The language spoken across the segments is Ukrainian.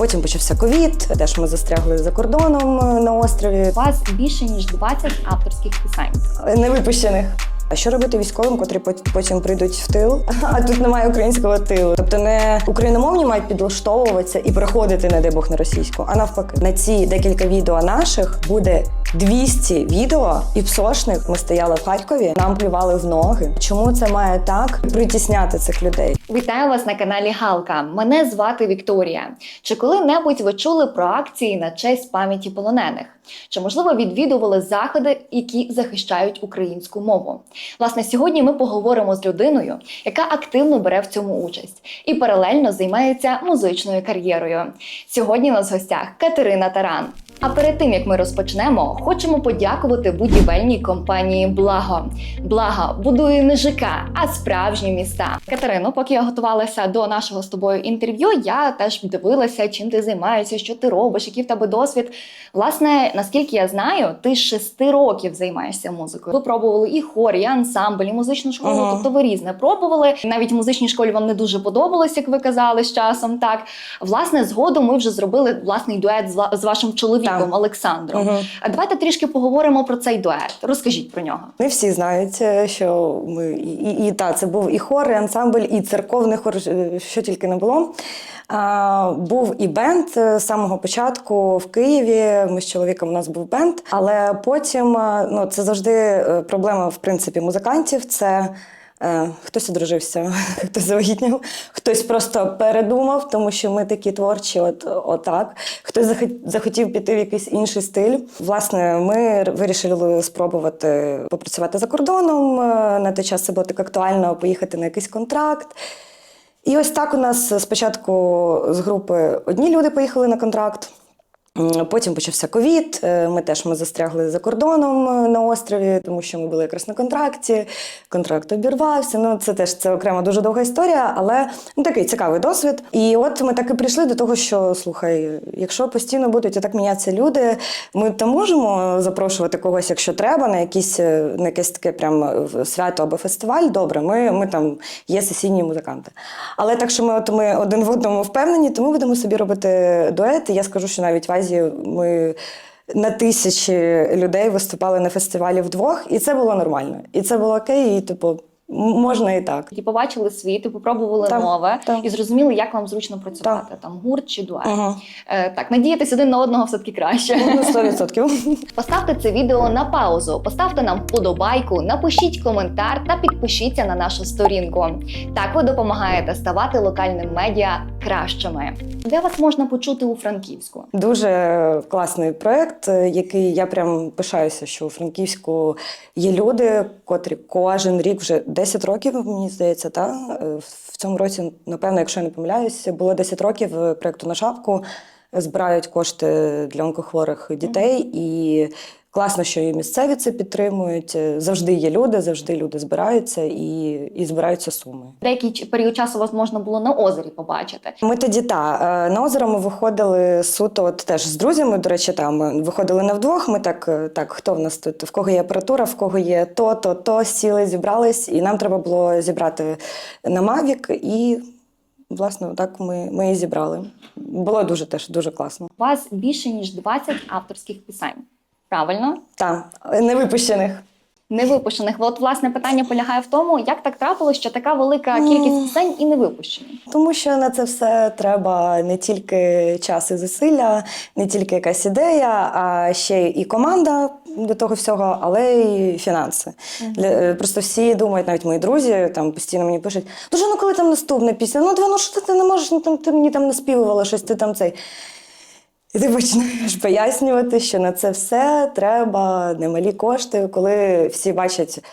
Потім почався ковід, теж ми застрягли за кордоном е, на острові, У вас більше ніж 20 авторських пісень. е, невипущених. А що робити військовим, котрі пот- потім прийдуть в тил? А тут немає українського тилу. Тобто не україномовні мають підлаштовуватися і переходити, не дай Бог, на російську, а навпаки. На ці декілька відео наших буде 200 відео, і псошник ми стояли в Харкові, нам плювали в ноги. Чому це має так притісняти цих людей? Вітаю вас на каналі Галка. Мене звати Вікторія. Чи коли-небудь ви чули про акції на честь пам'яті полонених? Чи можливо відвідували заходи, які захищають українську мову? Власне, сьогодні ми поговоримо з людиною, яка активно бере в цьому участь і паралельно займається музичною кар'єрою. Сьогодні у нас в гостях Катерина Таран. А перед тим як ми розпочнемо, хочемо подякувати будівельній компанії Благо. Благо будує не ЖК, а справжні міста. Катерино, поки я готувалася до нашого з тобою інтерв'ю, я теж дивилася, чим ти займаєшся, що ти робиш, який в тебе досвід. Власне, наскільки я знаю, ти з шести років займаєшся музикою. Ви пробували і хор, і ансамбль, і музичну школу. Ага. Тобто ви різне пробували. Навіть в музичній школі вам не дуже подобалось, як ви казали з часом. Так власне, згодом ми вже зробили власний дует з, з вашим чоловіком Так. Олександром. Мгм. А давайте трішки поговоримо про цей дует. Розкажіть про нього. Не всі знають, е, що ми і, і, і та це був і хор, і ансамбль, і церковний хор, е, що тільки не було. А, був і бенд е, з самого початку в Києві. Ми з чоловіком у нас був бенд, але потім ну це завжди проблема в принципі музикантів. Це Хтось одружився, хтось завагітняв, хтось просто передумав, тому що ми такі творчі, от отак. Хтось захотів піти в якийсь інший стиль. Власне, ми вирішили спробувати попрацювати за кордоном. Е, На той час це було так актуально поїхати на якийсь контракт. І ось так у нас спочатку з групи одні люди поїхали на контракт. Потім почався ковід. е, Ми теж ми застрягли за кордоном е, на острові, тому що ми були якраз на контракті. Контракт обірвався. Ну це теж це окрема дуже довга історія, але ну такий цікавий досвід. І от ми так і прийшли до того, що слухай, якщо постійно будуть отак мінятися люди, ми там можемо запрошувати когось, якщо треба, на якісь е, на якесь таке прям свято або фестиваль. Добре, ми, ми там є сесійні музиканти. Але так, що ми от ми один в одному впевнені, то ми будемо собі робити дует. І я скажу, що навіть в ми на тисячі людей виступали на фестивалі вдвох, і це було нормально. І це було окей, і типу, можна і так. Ті побачили світ, і попробували Так, нове так. і зрозуміли, як вам зручно працювати. Там гурт чи дует. Угу. Е, так, надіятися один на одного все таки краще. Ну, 100%. Поставте це відео на паузу, поставте нам вподобайку, напишіть коментар та підпишіться на нашу сторінку. Так ви допомагаєте ставати локальним медіа кращими. Де вас можна почути у Франківську? Дуже класний проект, е, який я прям пишаюся, що у Франківську є люди, котрі кожен рік вже 10 років, мені здається, та е, в цьому році, напевно, якщо я не помиляюся, було 10 років е, проекту на шапку. Збирають кошти для онкохворих дітей і. Класно, що і місцеві це підтримують. Е, Завжди є люди, завжди люди збираються і, і збираються суми. Деякий період часу вас можна було на озері побачити. Ми тоді та е, на озеро ми виходили суто, от теж з друзями. До речі, там ми виходили на вдвох. Ми так, е, так, хто в нас тут? В кого є апаратура, в кого є то, то, то, сіли, зібрались, і нам треба було зібрати на Mavic, і власне так ми, ми і зібрали. Було дуже теж дуже класно. У вас більше ніж 20 авторських пісень. Правильно? Та не випущених. Не випущених. От власне питання полягає в тому, як так трапилось, що така велика кількість пісень і не випущені. Тому що на це все треба не тільки час і зусилля, не тільки якась ідея, а ще і команда до того всього, але й фінанси. Для, е, просто всі думають, навіть мої друзі там постійно мені пишуть: дуже ну коли там наступна пісня? Ну, два, ну що ти, ти не можеш, ну там ти мені там наспівувала щось, ти там цей. І ти починаєш пояснювати, що на це все треба немалі кошти, коли всі бачать е,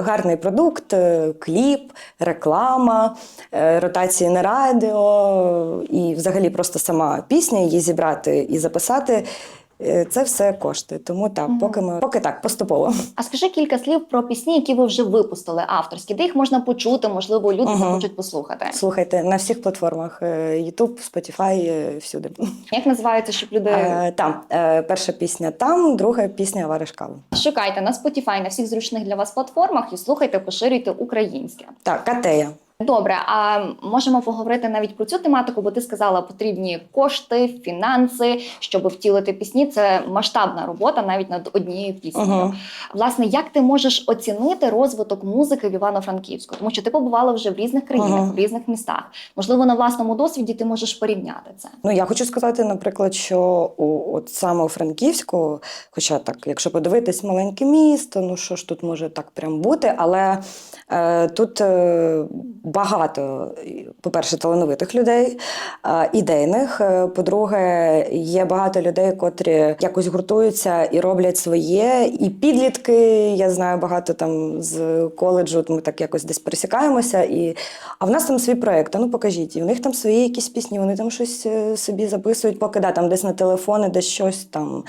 гарний продукт, е, кліп, реклама, е, ротації на радіо і взагалі просто сама пісня, її зібрати і записати. Е, Це все кошти. Тому так, поки ми поки так, поступово. А скажи кілька слів про пісні, які ви вже випустили, авторські, де їх можна почути, можливо, люди Ага. захочуть послухати. Слухайте на всіх платформах: е, YouTube, Spotify, е, всюди. Як називається, щоб люди Е, Там перша пісня там, друга пісня Вариш каву. шукайте на Spotify, на всіх зручних для вас платформах і слухайте, поширюйте українське. Так, Катея. Добре, а можемо поговорити навіть про цю тематику, бо ти сказала, потрібні кошти, фінанси, щоб втілити пісні. Це масштабна робота навіть над однією піснею. Мгм. Власне, як ти можеш оцінити розвиток музики в Івано-Франківську? Тому що ти побувала вже в різних країнах, Мгм. в різних містах. Можливо, на власному досвіді ти можеш порівняти це. Ну, я хочу сказати, наприклад, що у, от саме у Франківську, хоча так, якщо подивитись маленьке місто, ну що ж тут може так прям бути, але е, тут е, багато, по-перше, талановитих людей, ідейних. Е, По-друге, є багато людей, котрі якось гуртуються і роблять своє. І підлітки, я знаю багато там з коледжу, ми так якось десь пересікаємося. І... А в нас там свій проєкт, а ну покажіть. І в них там свої якісь пісні, вони там щось е, собі записують, поки да, там десь на телефони, десь щось там.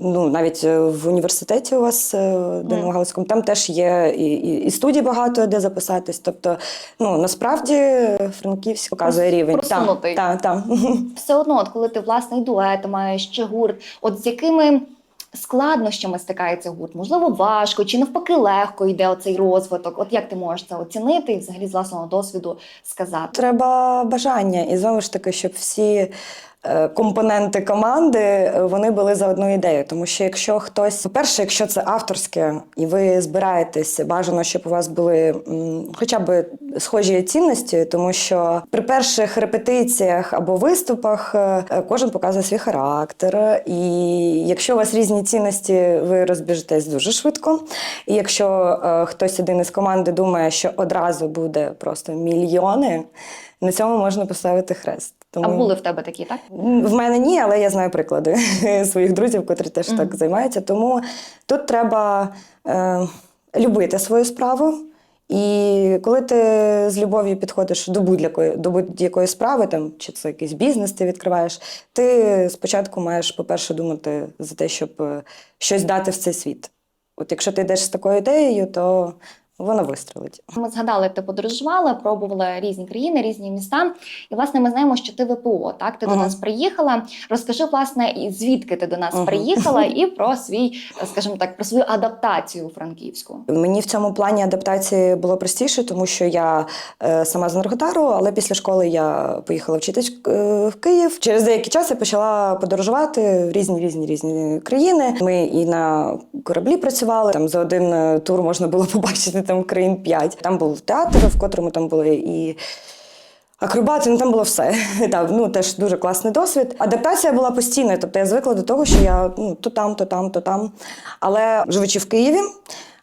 Ну, навіть е, в університеті у вас е, Данило Галицькому, там теж є і, і, і студій багато де записатись. Тобто, ну насправді Франківськ показує рівень. просунутий. Так, так. Все одно, от коли ти власний дует маєш чи гурт, от з якими складнощами стикається гурт? Можливо, важко чи навпаки легко йде оцей розвиток? От як ти можеш це оцінити і взагалі з власного досвіду сказати? Треба бажання, і знову ж таки, щоб всі. Е, Компоненти команди е, вони були за одну ідею. Тому що якщо хтось, по-перше, якщо це авторське, і ви збираєтесь, бажано, щоб у вас були хоча б схожі цінності, тому що при перших репетиціях або виступах е, кожен показує свій характер. І якщо у вас різні цінності, ви розбіжетесь дуже швидко. І якщо хтось один із команди думає, що одразу буде просто мільйони, на цьому можна поставити хрест. А були в тебе такі, так? В мене ні, але я знаю приклади своїх друзів, котрі теж Мгм. так займаються. Тому тут треба е, любити свою справу. І коли ти з любов'ю підходиш до будь-якої до будь-якої справи, там чи це якийсь бізнес ти відкриваєш, ти спочатку маєш, по-перше, думати за те, щоб е, щось дати в цей світ. От якщо ти йдеш з такою ідеєю, то воно вистрелить. Ми згадали, ти подорожувала, пробувала різні країни, різні міста. І власне ми знаємо, що ти ВПО. Так, ти до нас приїхала. Розкажи, власне, і звідки ти до нас Ага. приїхала, і про свій, скажімо так, про свою адаптацію у Франківську. Мені в цьому плані адаптації було простіше, тому що я е, сама з Енергодару, але після школи я поїхала вчитись е, в Київ. Через деякий час я почала подорожувати в різні різні різні країни. Ми і на кораблі працювали. Там за один е, тур можна було побачити там країн п'ять. Там був театр, в котрому там були і. Акробати, ну там було все. Так, ну теж дуже класний досвід. Адаптація була постійна, тобто я звикла до того, що я ну, то там, то там, то там. Але живучи в Києві,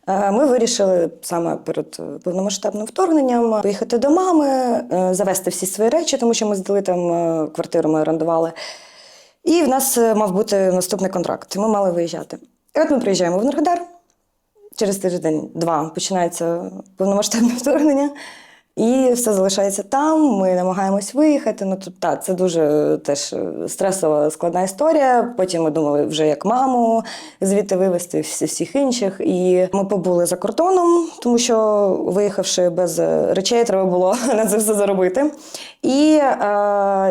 е, ми вирішили саме перед е, повномасштабним вторгненням поїхати до мами, е, завести всі свої речі, тому що ми здали там квартиру, ми орендували. І в нас мав бути наступний контракт. Ми мали виїжджати. І от ми приїжджаємо в Енергодар. Через тиждень-два починається повномасштабне вторгнення. І все залишається там. Ми намагаємось виїхати. Ну тут так, це дуже е, теж е, стресова складна історія. Потім ми думали вже як маму звідти вивезти всіх інших. І ми побули за кордоном, тому що виїхавши без е, речей, треба було на це все заробити. І е,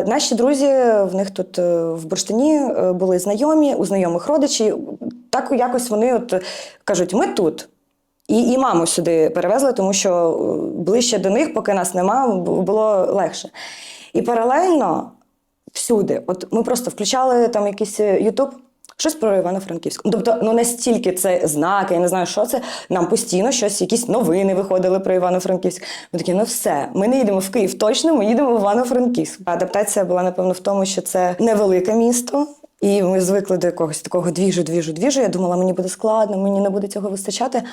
наші друзі в них тут в Бурштині були знайомі, у знайомих родичі. Так якось вони от кажуть: ми тут. І, і маму сюди перевезли, тому що е, ближче до них, поки нас нема, було легше. І паралельно всюди, от ми просто включали там якийсь Ютуб. Щось про Івано-Франківську. Тобто, ну настільки це знаки, я не знаю, що це. Нам постійно щось, якісь новини виходили про Івано-Франківськ. Ми такі, ну все, ми не їдемо в Київ, точно ми їдемо в Івано-Франківськ. Адаптація була, напевно, в тому, що це невелике місто, і ми звикли до якогось такого двіжу, двіжу, двіжу. Я думала, мені буде складно, мені не буде цього вистачати.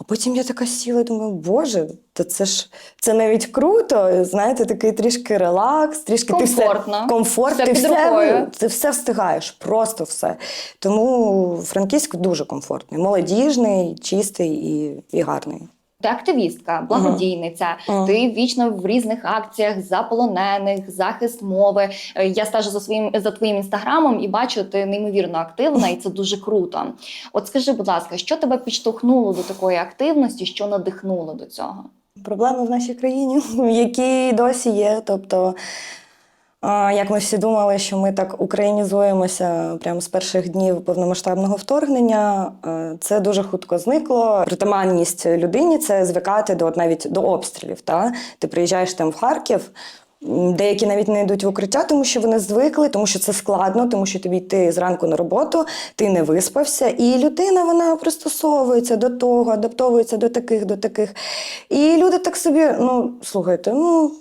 А потім я така сіла і думаю, боже, та це ж це навіть круто. Знаєте, такий трішки релакс, трішки ти Комфортно. все комфорт, Все ти, все, ти все встигаєш, просто все. Тому Франківськ дуже комфортний, молодіжний, чистий і, і гарний. Ти активістка, благодійниця. Ага. Ти вічно в різних акціях за полонених, захист мови. Е, Я стежу за своїм за твоїм інстаграмом і бачу, ти неймовірно активна, і це дуже круто. От скажи, будь ласка, що тебе підштовхнуло до такої активності, що надихнуло до цього? Проблеми в нашій країні, які досі є. Тобто Як ми всі думали, що ми так українізуємося прямо з перших днів повномасштабного вторгнення, це дуже хутко зникло. Притаманність людині це звикати до навіть до обстрілів. Та? Ти приїжджаєш там в Харків. Деякі навіть не йдуть в укриття, тому що вони звикли, тому що це складно, тому що тобі йти зранку на роботу, ти не виспався, і людина вона пристосовується до того, адаптовується до таких, до таких. І люди так собі, ну слухайте, ну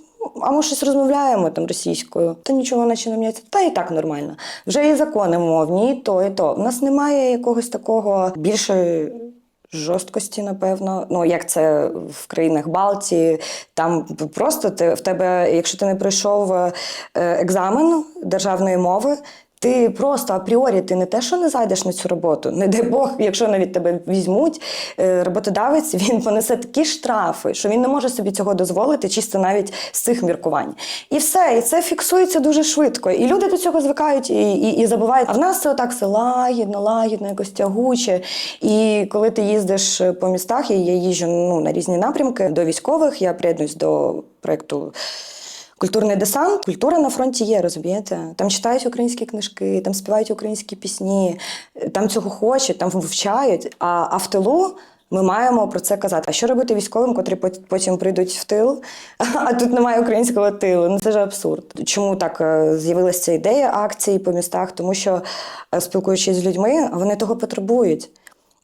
а ми щось розмовляємо там російською, та нічого наче не міняється, та і так нормально. Вже і закони мовні, і то, і то. У нас немає якогось такого більшої. Жорсткості, напевно, ну як це в країнах Балтії, там просто ти в тебе, якщо ти не пройшов е, екзамен державної мови, ти просто апріорі ти не те, що не зайдеш на цю роботу. Не дай Бог, якщо навіть тебе візьмуть, е, роботодавець він понесе такі штрафи, що він не може собі цього дозволити, чисто навіть з цих міркувань. І все, і це фіксується дуже швидко. І люди до цього звикають і, і, і забувають. А в нас це отак все лагідно, лагідно, якось тягуче. І коли ти їздиш по містах, і я їжджу ну, на різні напрямки до військових, я приєднуюсь до проєкту. Культурний десант, культура на фронті є, розумієте? Там читають українські книжки, там співають українські пісні, там цього хочуть, там вивчають. А, а в тилу ми маємо про це казати. А що робити військовим, котрі потім прийдуть в тил, а тут немає українського тилу? Ну це ж абсурд. Чому так е, з'явилася ідея акції по містах? Тому що е, спілкуючись з людьми, вони того потребують.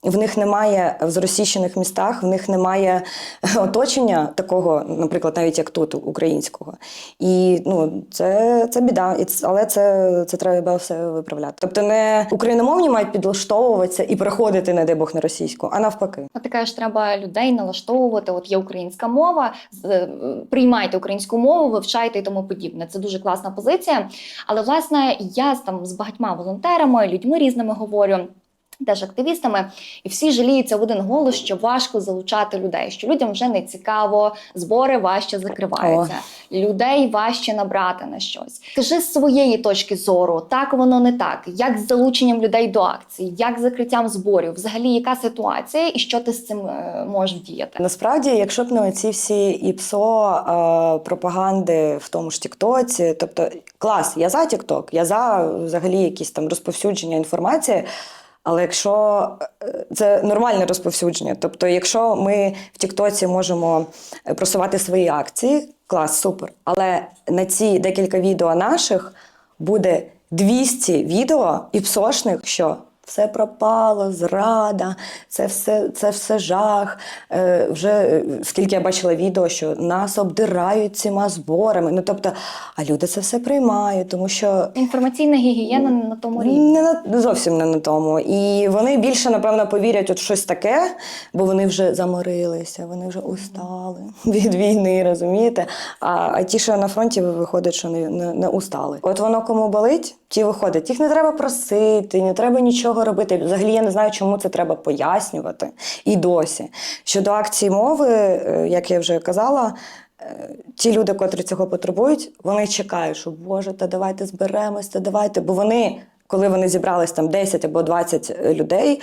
В них немає в зросійщених містах, в них немає оточення такого, наприклад, навіть як тут, українського. І ну, це, це біда, але це, це треба все виправляти. Тобто не україномовні мають підлаштовуватися і переходити, не дай Бог, на російську, а навпаки. От ти кажеш, треба людей налаштовувати. От є українська мова, е, приймайте українську мову, вивчайте і тому подібне. Це дуже класна позиція. Але власне я там з багатьма волонтерами, людьми різними говорю. Теж активістами, і всі жаліються в один голос, що важко залучати людей, що людям вже не цікаво, збори важче закриваються, людей важче набрати на щось. Скажи з своєї точки зору, так воно не так. Як з залученням людей до акцій, як з закриттям зборів, взагалі яка ситуація, і що ти з цим е, можеш діяти? Насправді, якщо б не ці всі ІПСО, е, пропаганди в тому ж Тіктоці, тобто клас, я за Тікток, я за взагалі якісь там розповсюдження інформації. Але якщо е, це нормальне розповсюдження, тобто, якщо ми в Тіктоці можемо е, просувати свої акції, клас, супер. Але на ці декілька відео наших буде 200 відео і псошних, що все пропало, зрада, це все, це все жах. Е, вже е, скільки я бачила відео, що нас обдирають цими зборами. Ну тобто, а люди це все приймають, тому що Інформаційна гігієна не на тому рівні. не на зовсім не на тому. І вони більше, напевно, повірять от щось таке, бо вони вже заморилися, вони вже устали від війни, розумієте? А, а ті, що на фронті виходить, що не, не, не устали. От воно кому болить, ті виходять. Їх не треба просити, не треба нічого робити. Взагалі я не знаю, чому це треба пояснювати. І досі. Щодо акції мови, е, як я вже казала. е, Ті люди, котрі цього потребують, вони чекають, що Боже, та давайте зберемось, та давайте. Бо вони, коли вони зібрались там 10 або 20 людей,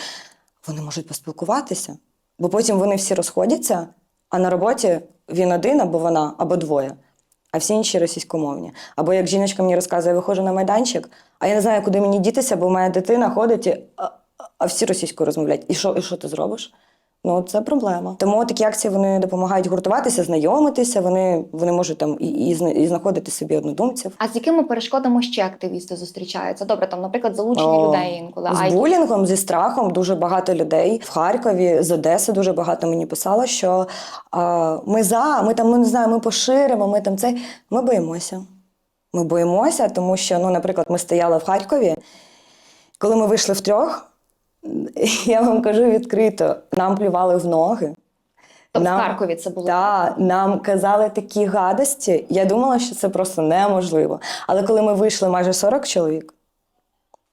вони можуть поспілкуватися. Бо потім вони всі розходяться, а на роботі він один або вона, або двоє, а всі інші російськомовні. Або як жіночка мені розказує, виходжу на майданчик, а я не знаю, куди мені дітися, бо моя дитина ходить, а, а всі російською розмовляють. І що, і що ти зробиш? Ну, це проблема. Тому такі акції вони допомагають гуртуватися, знайомитися. Вони, вони можуть там і, і, і знаходити собі однодумців. А з якими перешкодами ще активісти зустрічаються? Добре, там, наприклад, залучення О, людей інколи. З булінгом, зі страхом дуже багато людей в Харкові, з Одеси дуже багато мені писало, що а, ми за, ми там, ми не знаю, ми поширимо, ми там це. Ми боїмося. Ми боїмося, тому що, ну, наприклад, ми стояли в Харкові. Коли ми вийшли втрьох, я вам кажу відкрито, нам плювали в ноги. Тобто в Харкові це було Так, нам казали такі гадості. Я думала, що це просто неможливо. Але коли ми вийшли майже 40 чоловік,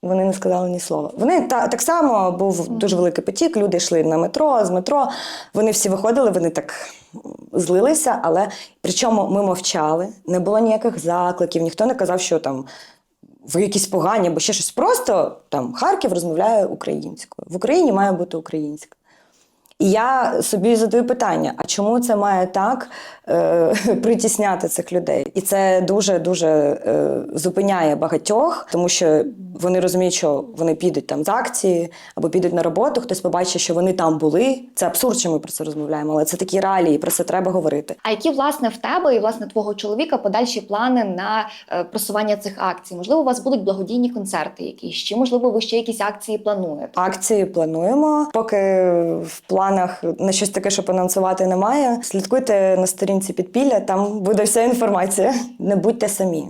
вони не сказали ні слова. Вони та, так само був дуже великий потік, люди йшли на метро, з метро. Вони всі виходили, вони так злилися, але причому ми мовчали, не було ніяких закликів, ніхто не казав, що там. Ви якісь погані або ще щось. Просто там Харків розмовляє українською. В Україні має бути українська. І я собі задаю питання: а чому це має так е, притісняти цих людей? І це дуже дуже е, зупиняє багатьох, тому що вони розуміють, що вони підуть там з акції або підуть на роботу. Хтось побачить, що вони там були. Це абсурд, що ми про це розмовляємо, але це такі реалії, про це треба говорити. А які власне в тебе і власне твого чоловіка подальші плани на е, просування цих акцій? Можливо, у вас будуть благодійні концерти якісь, чи можливо ви ще якісь акції плануєте? Акції плануємо. Поки в планах на щось таке, щоб анонсувати, немає. Слідкуйте на сторінці підпілля, там буде вся інформація. Не будьте самі.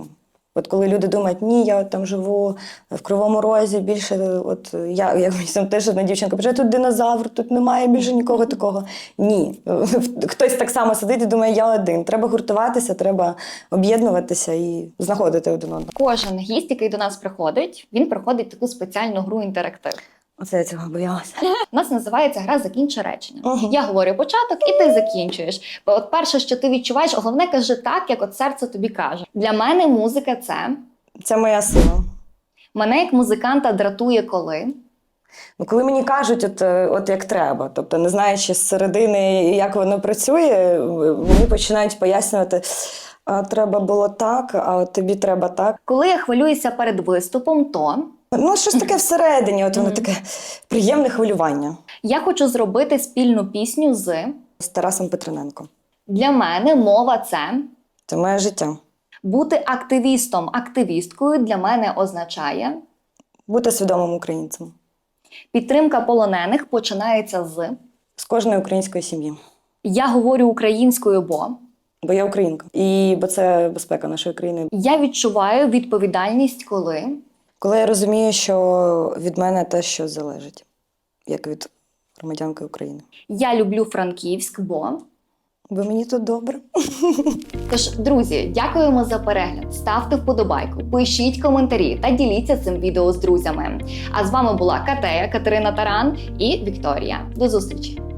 От коли люди думають, ні, я там живу в кривому розі, більше от я, я там теж одна дівчинка каже, тут динозавр, тут немає більше нікого такого. Ні. Хтось так само сидить і думає, я один. Треба гуртуватися, треба об'єднуватися і знаходити один одного. Кожен гість, який до нас приходить, він проходить таку спеціальну гру інтерактив. Оце я цього боялася. У нас називається гра закінчи речення. Мгм. Я говорю початок, і ти закінчуєш. Бо от перше, що ти відчуваєш, головне кажи так, як от серце тобі каже. Для мене музика це Це моя сила. мене як музиканта дратує, коли Ну, коли мені кажуть, от, от як треба, тобто не знаючи з середини, як воно працює, вони починають пояснювати, а треба було так, а тобі треба так. коли я хвилююся перед виступом, то Ну, щось таке всередині, от воно таке приємне хвилювання я хочу зробити спільну пісню з з Тарасом Петрененко. для мене мова це. Це моє життя. Бути активістом, активісткою для мене означає Бути свідомим українцем підтримка полонених починається з з кожної української сім'ї. я говорю українською, бо Бо я українка. І бо це безпека нашої країни. я відчуваю відповідальність, коли Коли я розумію, що від мене те, що залежить, як від громадянки України. я люблю Франківськ, бо Бо мені тут добре. Тож, друзі, дякуємо за перегляд. Ставте вподобайку, пишіть коментарі та діліться цим відео з друзями. А з вами була Катея Катерина Таран і Вікторія. До зустрічі!